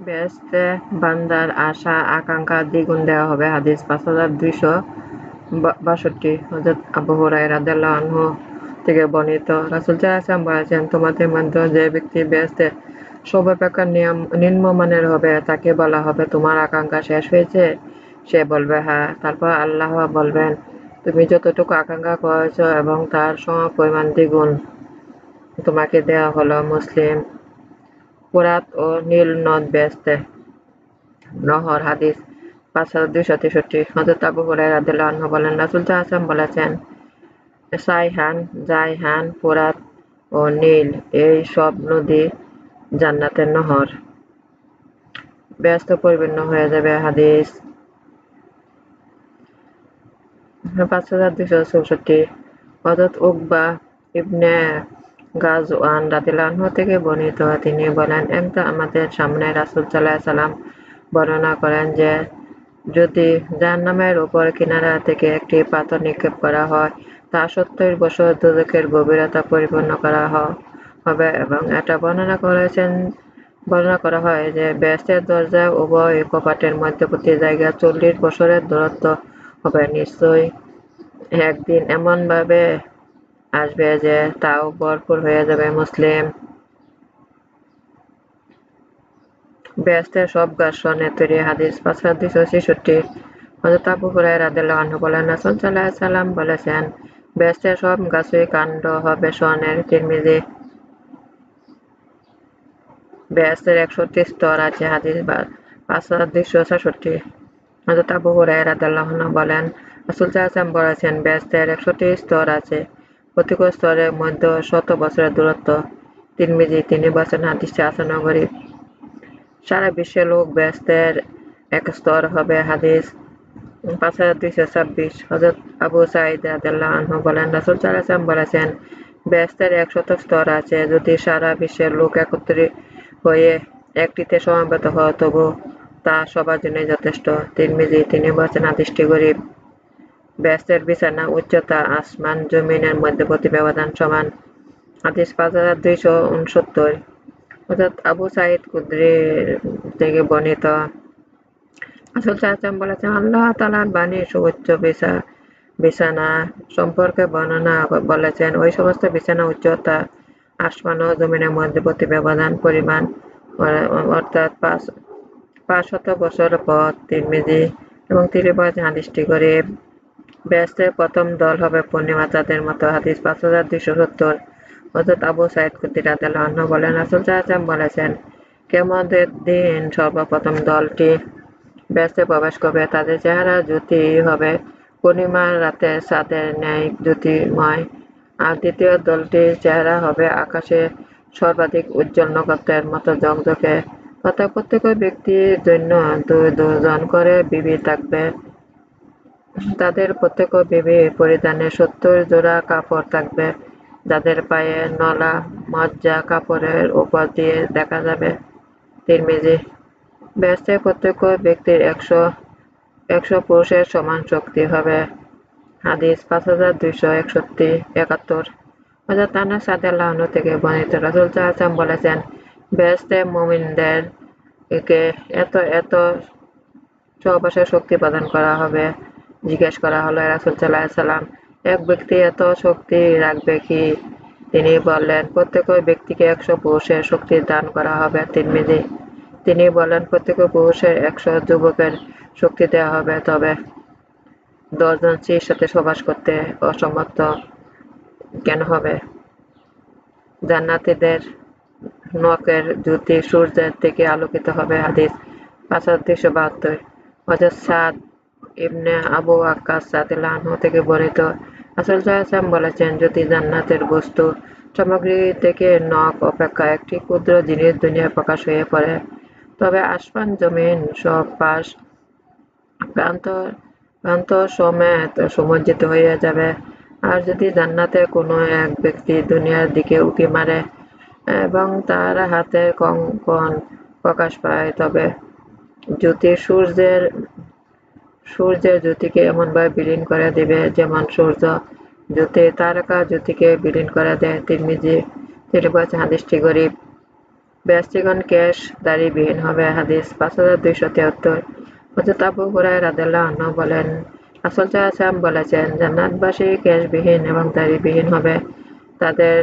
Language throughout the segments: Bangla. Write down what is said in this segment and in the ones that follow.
বেহেশতে বান্দার আশা, আকাঙ্ক্ষা, দ্বিগুণ দেওয়া হবে। হাদিস পাঁচ হাজার দুইশো বাষট্টি। হজরত আবু হুরায়রা রাদিয়াল্লাহু থেকে বর্ণিত। রাসুল সাল্লাল্লাহু বলেছেন, তোমাদের মধ্যে যে ব্যক্তি বেহেশতে সর্বাপেক্ষা নিম্নমানের হবে, তাকে বলা হবে, তোমার আকাঙ্ক্ষা শেষ হয়েছে? সে বলবে হ্যাঁ। তারপর আল্লাহ বলবেন, তুমি যতটুকু আকাঙ্ক্ষা করেছ এবং তার সম পরিমাণ দ্বিগুণ তোমাকে দেওয়া হলো, মুসলিম। পুরাত ও নীল নদ বেহেশতে নহর হাদিস পাঁচ হাজার দুইশো তেষট্টি। হজরত আবু রাদিয়াল্লাহু আনহু বলেন, রাসূল সাল্লাল্লাহু বলেছেন, সাইহান, জাইহান, ফোরাত ও নীল, এই সব নদী জান্নাতের নহর। ব্যস্ত পরিপূর্ণ হয়ে যাবে হাদিস। পাঁচ হাজার দুইশো চৌষট্টি। হজরত উকবা ইবনে গাজওয়ান রাদিয়াল্লাহু থেকে বর্ণিত তিনি বলেন একদা আমাদের সামনে রাসূল সাল্লাল্লাহু সাল্লাম বর্ণনা করেন যে, যদি জাহান্নামের উপর কিনারা থেকে একটি পাথর নিক্ষেপ করা হয়, তা সত্তর বছর দুদকের গভীরতা পরিপূর্ণ করা হবে এবং এটা বর্ণনা করেছেন, বর্ণনা করা হয় যে ব্যস্তের দরজা উভয় কপাটের মধ্যবর্তী জায়গা চল্লিশ বছরের দূরত্ব হবে। নিশ্চয়ই একদিন এমনভাবে আসবে যে তাও ভরপুর হয়ে যাবে মুসলিম। ব্যস্তের সব স্বর্ণের তৈরি হাদিস পাঁচ দুইশো ছেষট্টি। আবু আনহু বলেন সাল্লাম বলেছেন, ব্যস্তের সব গাছই কাণ্ড হবে স্বর্ণের। তিরমিজি, ব্যস্তের স্তর আছে হাদিস পাঁচ হাজার দুইশো ছেষট্টি। আবু বলেন, রাসূল সাল্লাল্লাহু বলেছেন, ব্যস্তের একষট্টি স্তর আছে। প্রতিটি স্তরের মধ্যে শত বছরের দূরত্ব, তিন তিরমিজি তিনি বলেছেন হাদিসটি হাসান গরিব সারা বিশ্বে লোক ব্যস্তের এক স্তর হবে হাদিস। পাঁচ হাজার দুইশো ছাব্বিশ হজরত আবু সাইদ রাদিয়াল্লাহু আনহু বলেন, রাসূল সাল্লাল্লাহু বলেছেন, ব্যস্তের একশত স্তর আছে, যদি সারা বিশ্বের লোক একত্রিত হয়ে একটিতে সমবেত হয় তবু তা সবার জন্যই যথেষ্ট। তিন তিরমিজি তিনি বলেছেন হাদিসটি গরিব ব্যস্তের বিছানা, উচ্চতা, আসমান, জমিনের মধ্যবর্তী ব্যবধান সমান হাদিস পাঁচ হাজার দুইশো উনসত্তর। অর্থাৎ আবু সাইদ কুদ্রি থেকে বর্ণিত আসল চাচাম বলেছেন, আল্লাহ তালার বাণী সুউচ্চ বিছা, বিছানা সম্পর্কে বর্ণনা বলেছেন। ওই সমস্ত বিছানা, উচ্চতা, আসমান ও জমিনের মধ্যবর্তী ব্যবধান পরিমাণ অর্থাৎ পাঁচ পাঁচ শত বছর পর তিরমিজি এবং তিনি বলেছেন হাদিসটি করে ব্যস্তের প্রথম দল হবে পূর্ণিমা চাঁদের মতো হাদিস পাঁচ হাজার দুইশো সত্তর। হজরত আবু সাইদ কুদ্দির আদাল্লাহ বলেন, রাসুল সাহাযাম বলেছেন কেমদের দিন সর্বপ্রথম দলটি ব্যস্তে প্রবেশ করবে। তাদের চেহারা জ্যোতি হবে। পূর্ণিমার রাতে চাঁদের ন্যায় জ্যোতিময়। আর দ্বিতীয় দলটির চেহারা হবে আকাশে সর্বাধিক উজ্জ্বল নগতের মতো জগজকে অর্থাৎ প্রত্যেক ব্যক্তির জন্য দুই দুজন করে বিবি থাকবে। তাদের প্রত্যেক পরিধানে সত্তর জোড়া কাপড় থাকবে। যাদের পায়ে নলা, মজ্জা কাপড়ের উপর দিয়ে দেখা যাবে তিরমিজি ব্যস্তে প্রত্যেক ব্যক্তির একশো একশো পুরুষের সমান শক্তি হবে। হাদিস পাঁচ হাজার দুইশো একষট্টি, একাত্তর। হাজার তানা সাদাল্লাহ থেকে বর্ণিত রাজুল চাহাম বলেছেন, ব্যস্তে মোমিনদের একে এত এত সহবাসের শক্তি প্রদান করা হবে। জিজ্ঞেস করা হলো রাসুল সাল্লাহ সাল্লাম, এক ব্যক্তি এত শক্তি রাখবে কি? তিনি বললেন, প্রত্যেক ব্যক্তিকে একশো পুরুষের শক্তি দান করা হবে। তিরমিজি, তিনি বলেন প্রত্যেক পুরুষের একশো যুবকের শক্তি দেওয়া হবে, তবে দশজন স্ত্রীর সাথে সবাস করতে অসমর্থ কেন হবে? জান্নাতিদের নখের জ্যোতি সূর্যের থেকে আলোকিত হবে, হাদিস পাঁচ হাজার দুইশো বাহাত্তর। হজরত সাদ ইবনে আবু আকাশ সাদিল্লাহ থেকে বর্ণিত। আসল সাহায্যাম বলেছেন, যদি জান্নাতের বস্তু সামগ্রী থেকে নখ অপেক্ষা একটি ক্ষুদ্র জিনিস দুনিয়া প্রকাশ হয়ে পড়ে, তবে আসমান, জমিন সব পাশ প্রান্ত প্রান্ত সমেত সমজ্জিত হয়ে যাবে। আর যদি জান্নাতে কোনো এক ব্যক্তি দুনিয়ার দিকে উঁকি মারে এবং তার হাতের কঙ্কন প্রকাশ পায়, তবে জ্যোতি সূর্যের সূর্যের জ্যোতিকে এমনভাবে বিলীন করে দেবে যেমন সূর্য জ্যোতি, তারকা জ্যোতিকে বিলীন করে দেয় তিরমিজি তিনি বলছেন, হাদিসটি গরিব। বেহেশতিগণ কেশ দাড়িবিহীন হবে, হাদিস পাঁচ হাজার দুইশো তিয়াত্তর হজরত আবু হুরায়রা রাদিয়াল্লাহু আনহু বলেন, রাসূল সাল্লাল্লাহু বলেছেন, জান্নাতবাসী কেশবিহীন এবং দাড়িবিহীন হবে, তাদের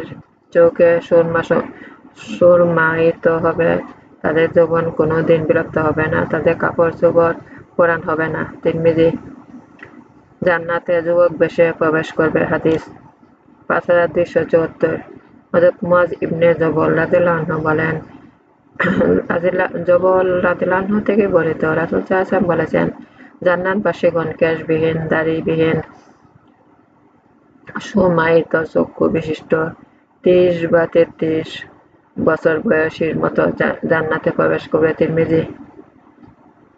চোখে সুরমা সুরমায়িত হবে, তাদের যৌবন কোনো দিন বিরক্ত হবে না, তাদের কাপড় চোপড় কোরআন হবে না। তিরমিজি, জান্নাতে যুবক বেশে প্রবেশ করবে, হাদিস পাঁচ হাজার দুইশো চুয়াত্তর। হজরত মুয়াজ ইবনে জবল রাদিল্লাহ বলেন জবল রাদিল্লাহ থেকে বর্ণিত রাসুল সাহাশাম বলেছেন জান্নাতবাসীগণ কেশবিহীন, দাড়িবিহীন, সুমায়িত চক্ষু বিশিষ্ট, তিরিশ বা তেত্রিশ বছর বয়সীর মতো জান্নাতে প্রবেশ করবে তিরমিজি।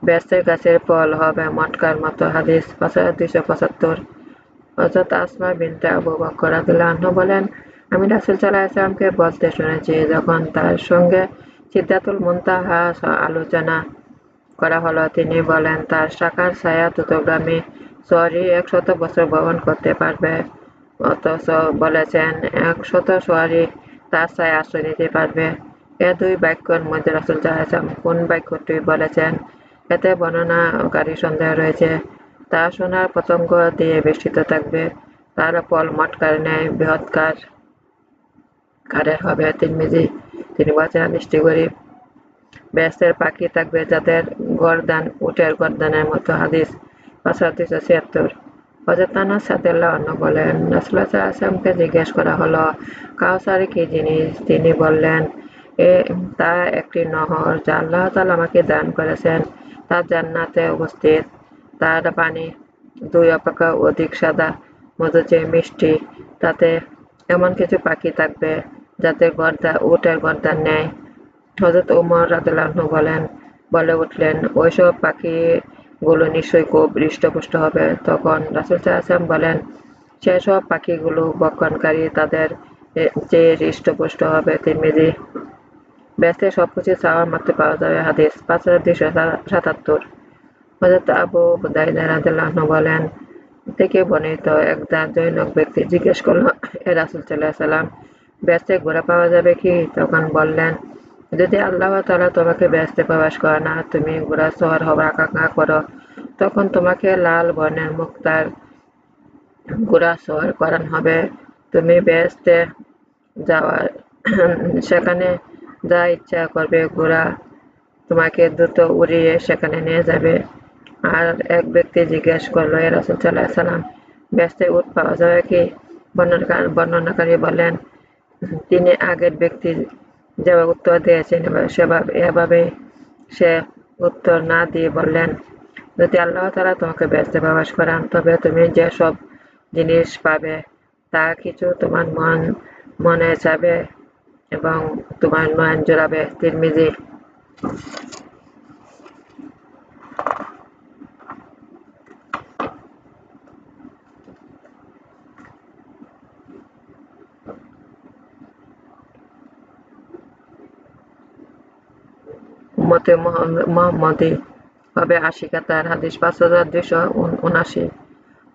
ব্যস্তের গাছের ফল হবে, মটকার মতো হাদিস দুইশো পঁচাত্তর। হজরত আসমা বিনতে আবু বকর রাদিল্লাহ বলেন, আমি রাসুল সাল্লাহ ইসলামকে বলতে শুনেছি, যখন তার সঙ্গে সিদ্ধাতুল মুনতাহা আলোচনা করা হলো, তিনি বলেন, তার শাখার ছায়া চট্টগ্রামে শহরে একশত বছর ভ্রমণ করতে পারবে। অথচ বলেছেন একশত শহরে তার ছায়া আশ্রয় নিতে পারবে। এ দুই বাক্যর মধ্যে রাসুল সাল্লাম কোন বাক্যটি বলেছেন? এতে বর্ণনাকারী সন্দেহ রয়েছে। তা সোনার পতঙ্গ দিয়ে বেষ্টিত থাকবে। তার ফল মটকার ন্যায় বৃহৎকার। কারের হবে তিরমিজি তিনি বলছেন মিষ্টি গরিব। ব্যস্তের পাখি থাকবে যাদের গরদান, উটের গরদানের মতো হাদিস। পাঁচ দুইশো ছিয়াত্তর। হজরতানা সাদেল্লা অন্য বলেন রাসুল্লাহ জিজ্ঞেস করা হলো কাউসার কি জিনিস? তিনি বললেন, এ, তা একটি নহর যা আল্লাহ তালা আমাকে দান করেছেন। তার জান্নাতে উপস্থিত। তার পানি দুই অপেক্ষা অধিক সাদা মধু যে মিষ্টি। তাতে এমন কিছু পাখি থাকবে যাদের গর্দা, উটের গর্দার নেয় হজরত উমর রাদুল্লাহ বলেন, বলে উঠলেন, ওইসব পাখিগুলো নিশ্চয়ই খুব হৃষ্টপুষ্ট হবে। তখন রাসুল সাহাম বলেন, সেসব পাখিগুলো বক্ষণকারী তাদের যে হৃষ্টপুষ্ট হবে তিরমিজি। ব্যস্তে সবকিছু চাওয়ার মাত্র পাওয়া যাবে হাদিস। পাঁচ হাজার দুইশো সাতাত্তর। হজরত আবু দাইদা বলেন থেকে বর্ণিত এক জৈনক ব্যক্তি জিজ্ঞেস করল, এ রাসুল সাল্লাহ সাল্লাম, ব্যস্তে ঘোরা পাওয়া যাবে কি? তখন বললেন, যদি আল্লাহ তালা তোমাকে ব্যস্তে প্রবেশ করে না, তুমি ঘোরা শহর হবার আকাঙ্ক্ষা করো, তখন তোমাকে লাল বর্ণের মুক্তার ঘোড়া শহর করান হবে। তুমি ব্যস্তে যাওয়ার, সেখানে যা ইচ্ছা করবে ঘোড়া তোমাকে দ্রুত উড়িয়ে সেখানে নিয়ে যাবে। আর এক ব্যক্তি জিজ্ঞেস করল, এ রসুল সাল্লাহ সাল্লাম ব্যস্তে উঠ পাওয়া যাবে কি? বর্ণনাকারী বলেন তিনি আগের ব্যক্তি যেভাবে উত্তর দিয়েছেন, সেভাবে, এভাবে সে উত্তর না দিয়ে বললেন, যদি আল্লাহ তারা তোমাকে ব্যস্ত প্রবাস করান, তবে তুমি যেসব জিনিস পাবে, তা কিছু তোমার মন, মনে যাবে। এবং তোমার নয়ন জোড়াবে তিরমিজি উম্মতে মোহাম্মদী হবে আশি কাতার হাদিস পাঁচ হাজার দুইশো উনাশি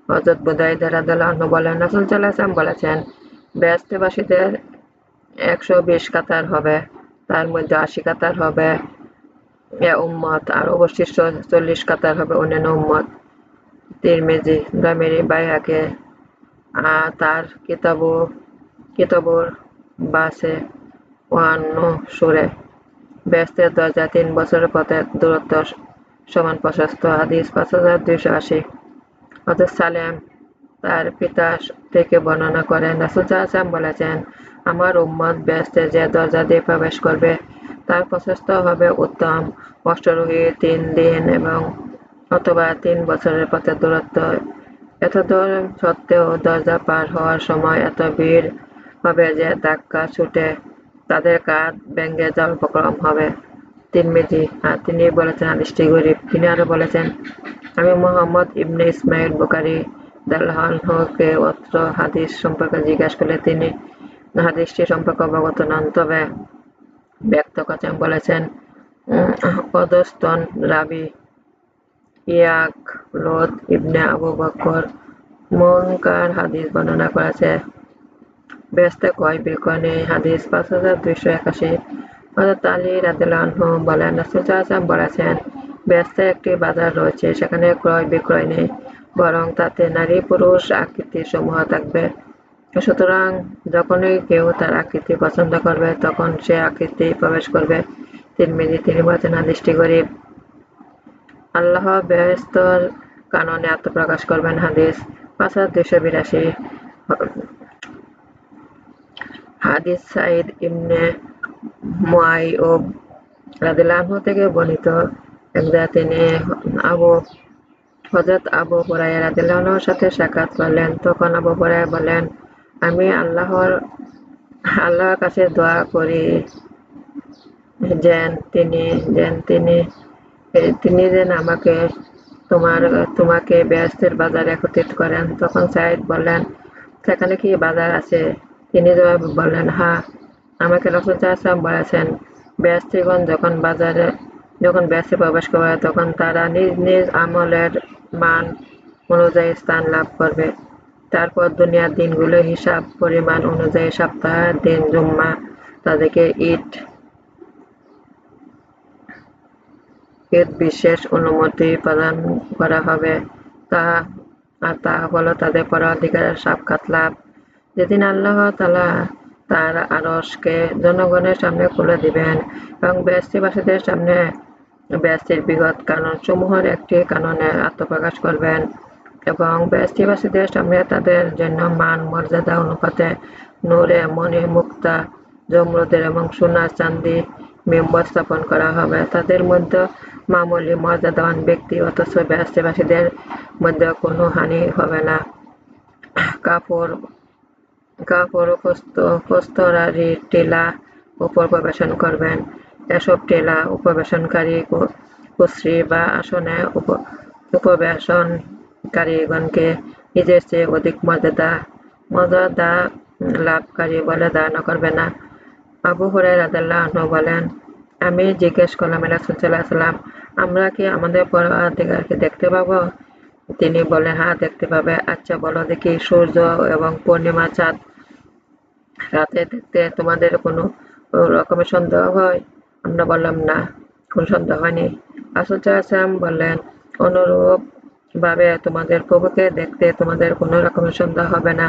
হজরত বুদাইদা রাদাল্লাহ বলেন, রাসুল সাল্লাহাম বলেছেন, ব্যস্তবাসীদের একশো বিশ কাতার হবে, তার মধ্যে আশি কাতার হবে। উম্মত আর অবশিষ্ট চল্লিশ কাতার হবে অন্যান্য উম্মত। তিরমিজি দামেরি বাইহাকে তার কিতাবু, কিতাবুর বাসে ওয়ান্ন সুরে। ব্যস্তের দরজা তিন বছরের পথে দূরত্ব সমান প্রশস্ত। হাদিস পাঁচ হাজার দুইশো আশি। হজরত সালেম তার পিতা থেকে বর্ণনা করেন, রাসুল সাহাম বলেছেন আমার উম্মত ব্যস্তে যে দরজা দিয়ে প্রবেশ করবে, তার প্রশস্ত হবে উত্তম। অষ্টরোহী তিন দিন এবং অথবা তিন বছরের পথের দূরত্ব। এত দূর সত্ত্বেও দরজা পার হওয়ার সময় এত ভিড় হবে যে ধাক্কা ছুটে তাদের কাঁধ ভেঙে যাওয়ার উপক্রম হবে। তিরমিজি আর তিনি বলেছেন হাদিসটি গরিব। তিনি আরও বলেছেন, আমি মোহাম্মদ ইবনে ইসমাইল বুকারি দাল্লাহকে অত্র হাদিস সম্পর্কে জিজ্ঞাসা করলে তিনি হাদিসটি সম্পর্কে অবগত নন তবে ব্যক্ত করছেন বলেছেন রাবি ইয়াক লোদ ইবনে আবু বকর হাদিস বর্ণনা করেছে ব্যস্ত কয় বিকনে হাদিস পাঁচ হাজার দুইশো একাশি হযরত আলী বলেন, বলেছেন, ব্যস্তে একটি বাজার রয়েছে, সেখানে ক্রয় বিক্রয় নেই, বরং তাতে নারী পুরুষ আকৃতি সমূহ থাকবে। সুতরাং যখনই কেউ তার আকৃতি পছন্দ করবে, তখন সে আকৃতি প্রবেশ করবে। তিন তিরমিজি তিনি বলেছেন হাদিসটি গরিব। আল্লাহ বেহেস্তর কাননে আত্মপ্রকাশ করবেন হাদিস পাঁচ হাজার দুইশো বিরাশি হাদিস সাইদ মুআইয়ুব রাদিয়াল্লাহু থেকে বর্ণিত একদা তিনি আবু হযরত আবু হুরায়রা রাদিয়াল্লাহু সাথে সাক্ষাৎ করলেন তখন আবু হুরায়রা বলেন আমি আল্লাহর আল্লাহর কাছে দোয়া করি যেন তিনি যেন তিনি তিনি যেন আমাকে তোমার, তোমাকে ব্যস্তের বাজারে একত্রিত করেন। তখন সাইদ বললেন, সেখানে কি বাজার আছে? তিনি জবাব বললেন হ্যাঁ আমাকে রসুল সাহসাম বলেছেন, ব্যস্তিগণ যখন বাজারে, যখন ব্যস্তে প্রবেশ করবে, তখন তারা নিজ নিজ আমলের মান অনুযায়ী স্থান লাভ করবে। তারপর দুনিয়ার দিনগুলো হিসাব পরিমাণ অনুযায়ী সপ্তাহের দিন, জুম্মা, তাদেরকে ঈদ ঈদ বিশেষ অনুমতি প্রদান করা হবে। তা আর তা হলো তাদের পরাধিকারের সাক্ষাৎ লাভ। যেদিন আল্লাহ তালা তার আরসকে জনগণের সামনে খুলে দিবেন এবং ব্যস্তিবাসীদের সামনে ব্যস্তির বিগত কানন সমূহের একটি কাননে আত্মপ্রকাশ করবেন এবং ব্যস্তিবাসীদের সামনে তাদের জন্য মান, মর্যাদা, অনুপাতে নূরে মনে মুক্তা জমরুদের এবং সোনা চান্দি মেম্বর স্থাপন করা হবে। তাদের মধ্যে মামুলি, মর্যাদাবান ব্যক্তি অথচ ব্যস্তিবাসীদের মধ্যে কোনো হানি হবে না। কাপড় কাপড় প্রস্তরারি টেলা উপর প্রবেশন করবেন। এসব টেলা উপবেশনকারী কুশ্রী বা আসনে উপবেশনকারীগণকে নিজের চেয়ে অধিক মর্যাদা মর্যাদা লাভকারী বলে ধারণা করবে না। আবু হরাই রাজাল্লাহ বলেন, আমি জিজ্ঞেস করলাম রাসুলসাল্লাহ আমরা কি আমাদের পরাধিকারকে দেখতে পাবো? তিনি বললেন হ্যাঁ দেখতে পাবে। আচ্ছা বলো দেখি, সূর্য এবং পূর্ণিমা চাঁদ রাতে দেখতে তোমাদের কোনো রকমের সন্দেহ হয়? আমরা বললাম, না, কোন সন্দেহ হয়নি। আসল চাহাম বললেন, অনুরূপ ভাবে তোমাদের প্রভুকে দেখতে তোমাদের কোনো রকমের সন্দেহ হবে না।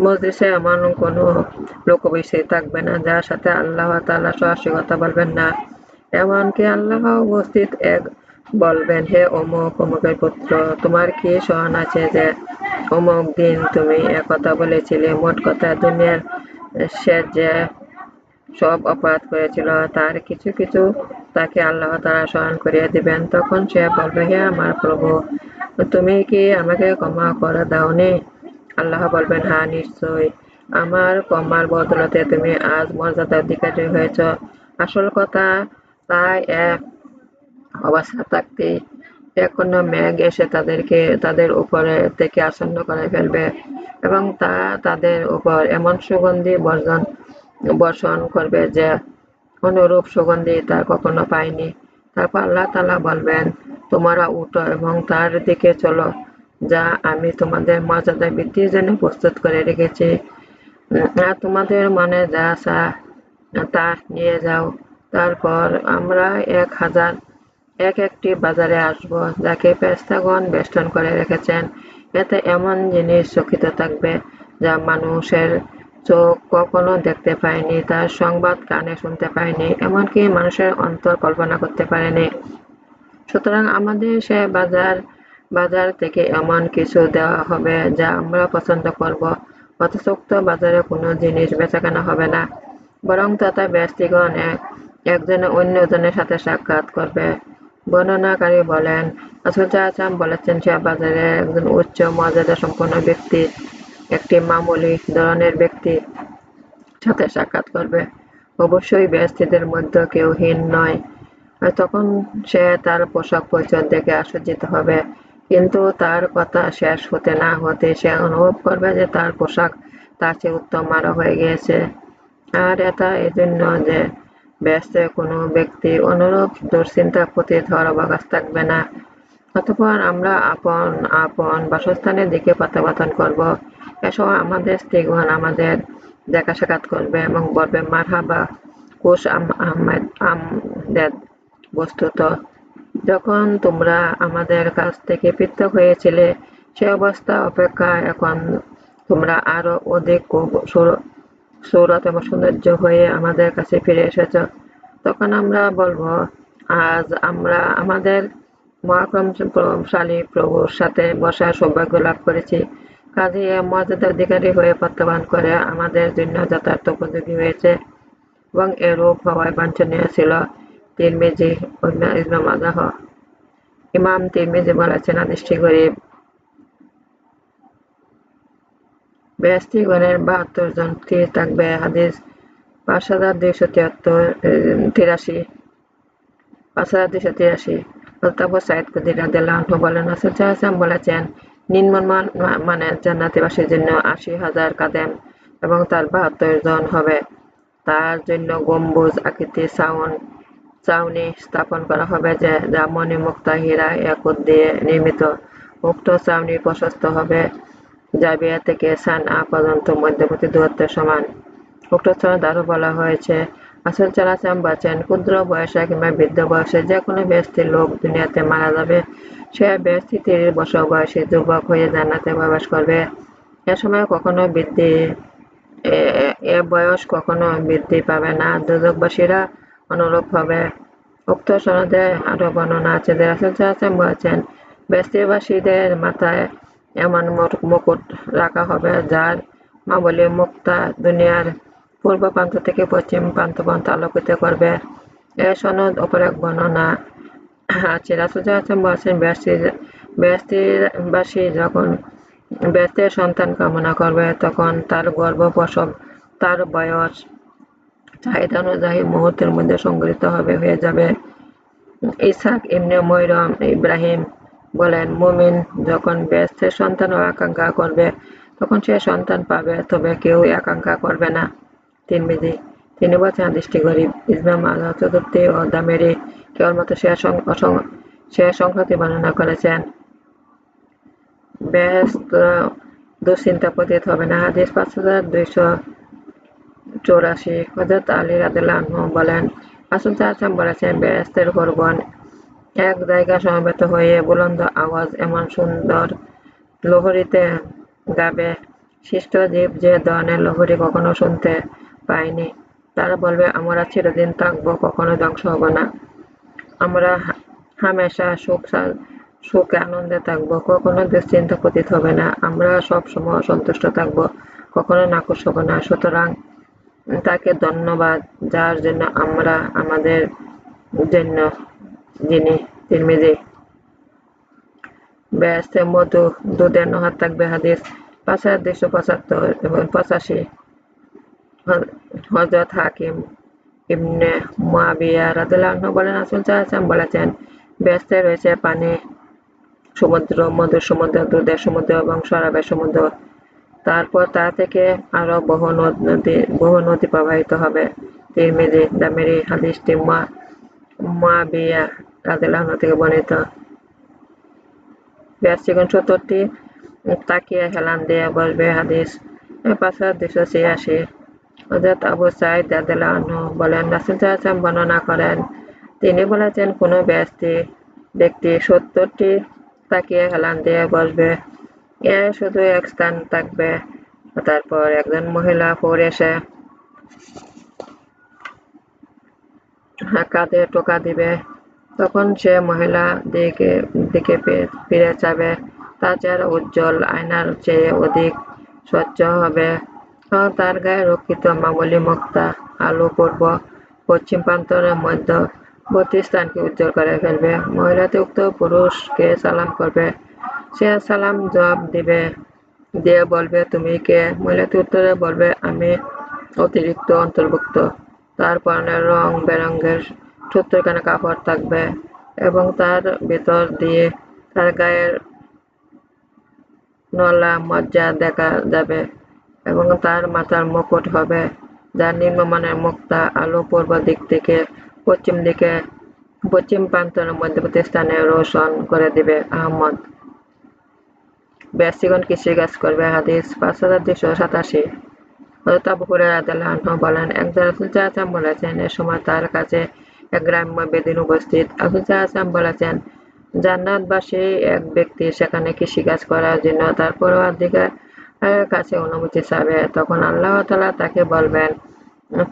মসজিদে এমন কোনো লোক লোকবিষয় থাকবে না, যার সাথে আল্লাহ তাল্লাহ সরাসরি কথা বলবেন না। এমনকি আল্লাহ উপস্থিত এক বলবেন, হে অমুক, অমুকের পুত্র, তোমার কি সহন আছে যে অমুক দিন তুমি একথা বলেছিলে? মোট কথা দুনিয়ার সে যে সব অপরাধ করেছিল, তার কিছু কিছু তাকে আল্লাহ তারা স্মরণ করিয়ে দিবেন। তখন সে বলবে, হে আমার প্রভু তুমি কি আমাকে ক্ষমা করে দাওনি? আল্লাহ বলবেন হ্যাঁ নিশ্চয় আমার কমার বদলতে তুমি আজ মর্যাদা অধিকারী হয়েছ। আসল কথা তাই এক অবস্থা থাকতে এখনও মেঘ এসে তাদেরকে, তাদের উপরে থেকে আসন্ন করে ফেলবে এবং তা তাদের উপর এমন সুগন্ধি বর্জন, বর্ষণ করবে যে অনুরূপ সুগন্ধি তার কখনো পায়নি। তারপর আল্লাহ তালা বলবেন তোমরা উঠো এবং তার দিকে চলো, যা আমি তোমাদের মর্যাদা বৃদ্ধির জন্য প্রস্তুত করে রেখেছি। আর তোমাদের মনে যা আসা তা নিয়ে যাও। তারপর আমরা এক হাজার, এক একটি বাজারে আসব, যাকে পেস্তাগণ বেষ্টন করে রেখেছেন। এতে এমন জিনিস চকিত থাকবে যা মানুষের চোখ কখনো দেখতে পায়নি, তার সংবাদ কানে শুনতে পায়নি, এমনকি মানুষের অন্তর কল্পনা করতে পারেনি। সুতরাং আমাদের সে বাজার বাজার থেকে এমন কিছু দেওয়া হবে যা আমরা পছন্দ করব। অথচ উক্ত বাজারে কোনো জিনিস বেচাকেনা হবে না। বরং তথা ব্যস্তিগণ একজনে অন্যজনের সাথে সাক্ষাৎ করবে। বর্ণনাকারী বলেন আসল চাচাম বলেছেন সে বাজারে একজন উচ্চ মর্যাদা সম্পন্ন ব্যক্তি, একটি মামুলি ধরনের ব্যক্তি সাথে সাক্ষাৎ করবে। অবশ্যই ব্যস্তিদের মধ্যে কেউ হীন নয়। তখন সে তার পোশাক পরিচয় দেখে আশ্চর্যিত হবে। কিন্তু তার কথা শেষ হতে না হতে সে অনুভব করবে যে তার পোশাক তার চেয়ে উত্তম আরও হয়ে গিয়েছে। আর এটা এজন্য যে ব্যস্ত কোনো ব্যক্তি অনুরূপ দুশ্চিন্তা প্রতি ধরাবাগাস থাকবে না। অতপর আমরা আপন আপন বাসস্থানের দিকে প্রত্যাবর্তন করব। এসব আমাদের স্ত্রীগণ আমাদের দেখা সাক্ষাৎ করবে এবং বলবে মার হাবা কুশ আহমেদ, আমদেদ। বস্তুত। যখন তোমরা আমাদের কাছ থেকে পৃথক হয়েছিলে, সে অবস্থা অপেক্ষা এখন তোমরা আরও অধিক সৌরত এবং সৌন্দর্য হয়ে আমাদের কাছে ফিরে এসেছ। তখন আমরা বলব, আজ আমরা আমাদের মহাক্রমশালী প্রভুর সাথে বসার সৌভাগ্য লাভ করেছি। কাজে মর্যাদার অধিকারী হয়ে প্রত্যাবান করে আমাদের জন্য যথার্থ উপযোগী হয়েছে এবং এরূপ হওয়ায় বাঞ্ছনীয় ছিল। তিরমিজি ইবনে মাজাহ ইমাম তিরমিজি বলেছেন আদিষ্টি গরিব বাহাত্তর জন থাকবে। হাদিস পাঁচ হাজার দুইশো তিয়াত্তর তিরাশি, পাঁচ হাজার দুইশো তিরাশি। সাইদ কুদির বলেন বলেছেন মানে জান্নাতিবাসীর জন্য আশি হাজার কাদেম এবং তার বাহাত্তর জন হবে। তার জন্য গম্বুজ আকৃতির সাউন চাউনি স্থাপন করা হবে যে মণিমুক্তা হীরা ইয়াকুত দিয়ে নির্মিত। উক্ত চাউনি প্রশস্ত হবে জাবিয়া থেকে সান আ পর্যন্ত মধ্যবর্তী দূরত্বের সমান। উক্ত সনদ আরও বলা হয়েছে, আসল চালাচাম বাঁচেন, ক্ষুদ্র বয়সে কিংবা বৃদ্ধ বয়সে যে কোনো ব্যক্তির লোক দুনিয়াতে মারা যাবে। সে ব্যক্তি তিরিশ বছর বয়সে যুবক হয়ে জান্নাতে প্রবেশ করবে। এ সময় কখনো বৃদ্ধি এ বয়স কখনো বৃদ্ধি পাবে না। দুর্যোগবাসীরা অনুরূপ হবে উক্ত সনদে আরও বর্ণনা আছে। যে রাসুল সাহায্যাম বলেছেন ব্যস্তিবাসীদের মাথায় এমন মুকুট রাখা হবে যার মাবলি মুক্তা দুনিয়ার পূর্ব প্রান্ত থেকে পশ্চিম প্রান্ত পর্যন্ত আলোকিত করবে। এ সনদ অপর এক বর্ণনা আছে। রাসুল সাহায্যাম বলেছেন ব্যস্তিবাসী যখন ব্যস্তের সন্তান কামনা করবে, তখন তার গর্ভ প্রসব তার বয়স চাহিদা অনুযায়ী মুহূর্তের মধ্যে সংগঠিত হবে, হয়ে যাবে ইসাক ইমনে মৈরম ইব্রাহিম বলেন, মুমিন যখন ব্যস্তের সন্তান আকাঙ্ক্ষা করবে, তখন সে সন্তান পাবে, তবে কেউ আকাঙ্ক্ষা করবে না। তিনবিধি তিনি বলছেন, দৃষ্টি গরিব ইসলাম আল্লাহ চতুর্থী ও দামেরি কেবলমাত্র সে সে সংহতি বর্ণনা করেছেন। ব্যস্ত দুশ্চিন্তা পতিত হবে না। হাদিস পাঁচ হাজার দুইশো চৌরাশি হজরত আলী রাদিল্লাহ বলেন আসল চাচাম বলেছেন বেহেস্তের গর্বন এক জায়গা সমবেত হয়ে বুলন্দ আওয়াজ এমন সুন্দর লহরীতে গাবে সৃষ্ট জীব যে ধরনের লহরী কখনো শুনতে পায়নি তারা বলবে, আমরা চিরদিন থাকব, কখনো ধ্বংস হব না। আমরা হামেশা সুখ সুখে আনন্দে থাকব, কখনো দুশ্চিন্তা পতিত হবে না। আমরা সব সময় সন্তুষ্ট থাকব, কখনো নাকুশ হব না। সুতরাং তাকে ধন্যবাদ, যার জন্য আমরা আমাদের জন্য যিনি তিরমিজি। ব্যস্তে মধু, দুধের নহর থাকবে হাদিস পাঁচ হাজার দুইশো পঁচাত্তর এবং পঁচাশি হজরত হাকিম ইবনে মুয়াবিয়া রাদিয়াল্লাহু বলেন আসল চাহাম বলেছেন, ব্যস্তে রয়েছে পানি, সমুদ্র, মধুর সমুদ্র, দুধের সমুদ্র এবং শরাবের সমুদ্র। তারপর তা থেকে আরও বহু নদী বহু নদী প্রবাহিত হবে। তিরমিজি দামেরি হাদিসটি মুয়াবিয়া রাদিয়াল্লাহু থেকে বর্ণিত। ব্যস্তিগণ সত্তরটি, তাকিয়ে হেলান দিয়ে বসবে হাদিস। পাঁচ হাজার দুশো ছিয়াশি। হজরত আবু সাইদ রাদিয়াল্লাহু বলেন, রাসুল সাল্লাল্লাহু বর্ণনা করেন, তিনি বলেছেন, কোনো ব্যস্তি ব্যক্তি সত্তরটি তাকিয়ে হেলান দিয়ে বসবে। এ শুধু এক স্থান থাকবে? তারপর একজন মহিলা পরে এসে কাঁধে টোকা দিবে। তখন সে মহিলা দিকে দিকে ফিরে যাবে তার উজ্জ্বল, আয়নার চেয়ে অধিক স্বচ্ছ হবে। তার গায়ে রক্ষিত মামলি মুক্তা আলো পূর্ব, পশ্চিম প্রান্তরের মধ্যবর্তী স্থানকে উজ্জ্বল করে ফেলবে। মহিলাতে উক্ত পুরুষকে সালাম করবে। সে সালাম জবাব দিবে, দিয়ে বলবে, তুমি কে? মহিলাটি উত্তরে বলবে, আমি অতিরিক্ত অন্তর্ভুক্ত। তার পরনের রং বেরঙ্গের সত্তরখানা কাপড় থাকবে এবং তার ভিতর দিয়ে তার গায়ের নলা মজ্জা দেখা যাবে এবং তার মাথার মুকুট হবে, যার নিম্নমানের মুক্তা আলো পূর্ব দিক থেকে পশ্চিম দিকে, পশ্চিম প্রান্তরের মধ্যবর্তী স্থানে রোশন করে দিবে আহমদ। ব্যস্তিগণ কৃষিকাজ করবে হাদিস পাঁচ হাজার দুশো সাতাশি হযরত আবু হুরায়রা রাদিয়াল্লাহু বলেন, একজন রাসূল সাল্লাল্লাহু বলেছেন, এ সময় তার কাছে এক গ্রাম্য বেদিন উপস্থিত। রাসূল সাল্লাল্লাহু বলেছেন, জান্নাতবাসী এক ব্যক্তি সেখানে কৃষিকাজ করার জন্য তার পরওয়ারদিগারের কাছে অনুমতি চাবে। তখন আল্লাহ তাআলা তাকে বলবেন,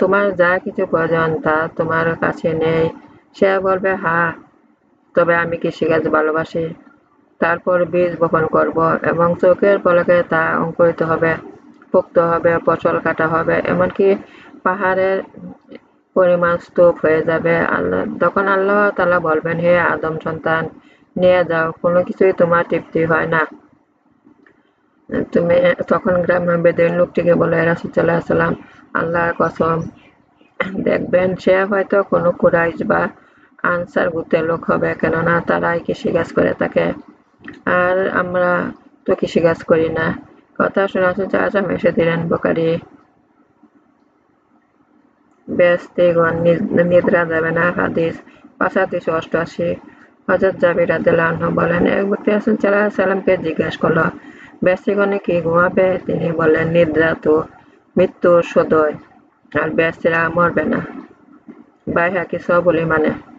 তোমার যা কিছু প্রয়োজন তা তোমার কাছে নেই। সে বলবে, হ্যাঁ, তবে আমি কৃষিকাজ ভালোবাসি। তারপর বীজ বপন করব এবং চোখের পলকে তা অঙ্কুরিত হবে, পোক্ত হবে, ফসল কাটা হবে, এমনকি পাহাড়ের পরিমাণ স্তূপ হয়ে যাবে। আল্লাহ তখন আল্লাহ তাআলা বলবেন, হে আদম সন্তান, নিয়ে যাও, কোনো কিছুই তোমার তৃপ্তি হয় না। তুমি তখন গ্রামের বেদুইন লোকটিকে বলে, রাসূল আলাইহি সাল্লাম, আল্লাহর কসম, দেখবেন সে হয়তো কোনো কুরাইশ বা আনসার গোত্রের লোক হবে, কেননা তারাই কৃষিকাজ করে থাকে, আর আমরা তো কৃষিকাজ করি না। কথা শুনে সাল্লাল্লাহু আলাইহি সাল্লাম হেসে দিলেন। বুখারী বেহেশতীগণ নিদ্রা যাবে না হাদিস পাঁচ হাজার দুইশো অষ্টআশি হযরত জাবির রাদিয়াল্লাহু বলেন, এক ব্যক্তি সাল্লাল্লাহু আলাইহি সাল্লামকে জিজ্ঞেস করল, বেহেশতীগণে কি ঘুমাবে? তিনি বলেন নিদ্রা তো মৃত্যুর সদয়, আর বেহেশতীরা মরবে না। বাইহাকী সবুল ইমানে নামাজ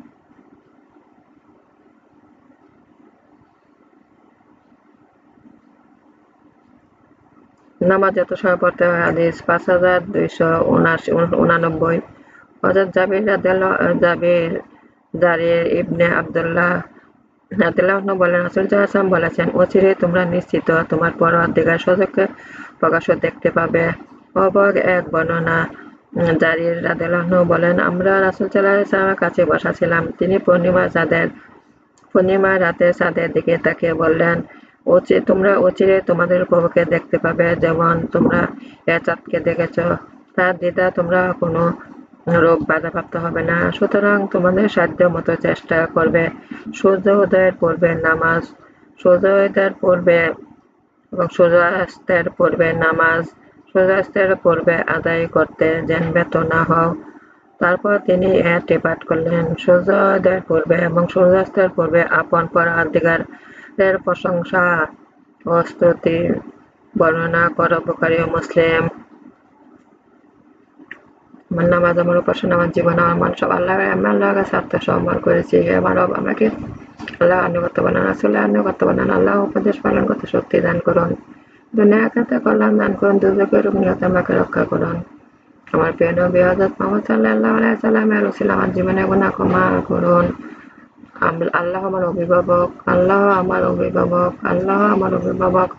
যত সময় পড়তে হয়, হাদিস পাঁচ হাজার দুইশো উনানব্বই। হযরত জাবির জাবির, জারির ইবনে আব্দুল্লাহ বলেন বলেছেন অচিরেই তোমরা নিশ্চিত তোমার দেখতে পাবে। এক বর্ণনা, জারির বলেন, আমরা রাসূল কাছে বসা ছিলাম। তিনি পূর্ণিমা চাঁদের পূর্ণিমা রাতে চাঁদের দিকে তাকিয়ে বললেন তোমরা অচিরে তোমাদের প্রভুকে দেখতে পাবে, যেমন তোমরা চাঁদকে দেখেছ। তার দ্বিধা তোমরা কোনো রোগ বাধাপ্রাপ্ত হবে না। সুতরাং তোমাদের সাধ্য মতো চেষ্টা করবে। সূর্য উদয়ের পূর্বে নামাজ, সূর্য উদয়ের পূর্বে এবং সূর্যাস্তের পূর্বে নামাজ, সূর্যাস্তের পূর্বে আদায় করতে যেন ব্যর্থ না হও। তারপর তিনি এটি পাঠ করলেন সূর্যোদয়ের পূর্বে এবং সূর্যাস্তের পূর্বে আপন পরাধিকার এর প্রশংসা ও স্তুতি বর্ণনা করো বুখারী ও মুসলিম। আমার আমার উপাসনা, আমার জীবন, আমার সব আল্লাহ, আমি কাছে আত্মসমর্পণ করেছি। হে মানব আমাকে আল্লাহ আনুগত্য বানান আসলে আনুগত্য বানান আল্লাহ উপদেশ পালন করতে শক্তি দান করুন। দুনিয়া খাতে কল্যাণ দান করুন দুর্যোগের আমাকে রক্ষা করুন। আমার প্রিয় নবী হজরত মোহাম্মদ সাল্লাহ রসিল আমার জীবনে গুণা ক্ষমা করুন। আল্লাহ আমার অভিভাবক, আল্লাহ আমার অভিভাবক, আল্লাহ আমার অভিভাবক,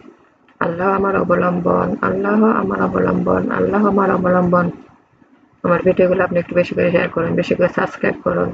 আল্লাহ আমার অবলম্বন, আল্লাহ আমার অবলম্বন, আল্লাহ আমার অবলম্বন। আমার ভিডিওগুলো আপনি একটু বেশি করে শেয়ার করুন, বেশি করে সাবস্ক্রাইব করুন।